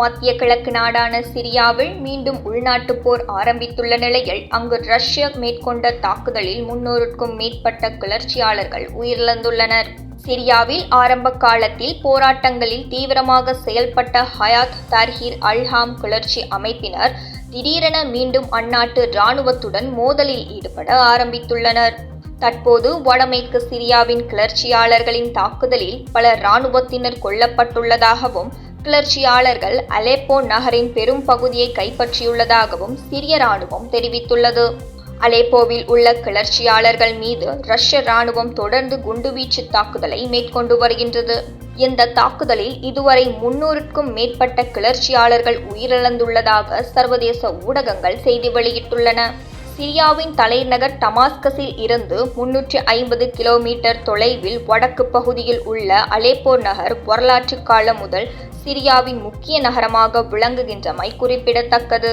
மத்திய கிழக்கு நாடான சிரியாவில் மீண்டும் உள்நாட்டுப் போர் ஆரம்பித்துள்ள நிலையில் அங்கு ரஷ்யா மேற்கொண்ட தாக்குதலில் முன்னூறுக்கும் மேற்பட்ட கிளர்ச்சியாளர்கள் உயிரிழந்துள்ளனர். சிரியாவில் ஆரம்ப காலத்தில் போராட்டங்களில் தீவிரமாக செயல்பட்ட ஹயாத் தர்ஹீர் அல்ஹாம் கிளர்ச்சி அமைப்பினர் திடீரென மீண்டும் அந்நாட்டு இராணுவத்துடன் மோதலில் ஈடுபட ஆரம்பித்துள்ளனர். தற்போது வடமேற்கு சிரியாவின் கிளர்ச்சியாளர்களின் தாக்குதலில் பல இராணுவத்தினர் கொல்லப்பட்டுள்ளதாகவும் கிளர்ச்சியாளர்கள் அலெப்போ நகரின் பெரும் பகுதியை கைப்பற்றியுள்ளதாகவும் சிரிய இராணுவம் தெரிவித்துள்ளது. அலேப்போவில் உள்ள கிளர்ச்சியாளர்கள் மீது ரஷ்ய இராணுவம் தொடர்ந்து குண்டுவீச்சு தாக்குதலை மேற்கொண்டு வருகின்றது. இந்த தாக்குதலில் இதுவரை முன்னூறுக்கும் மேற்பட்ட கிளர்ச்சியாளர்கள் உயிரிழந்துள்ளதாக சர்வதேச ஊடகங்கள் செய்தி வெளியிட்டுள்ளன. சிரியாவின் தலைநகர் டமாஸ்கஸில் இருந்து முன்னூற்றி ஐம்பது கிலோமீட்டர் தொலைவில் வடக்கு பகுதியில் உள்ள அலேப்போ நகர் வரலாற்று காலம் முதல் சிரியாவின் முக்கிய நகரமாக விளங்குகின்றமை குறிப்பிடத்தக்கது.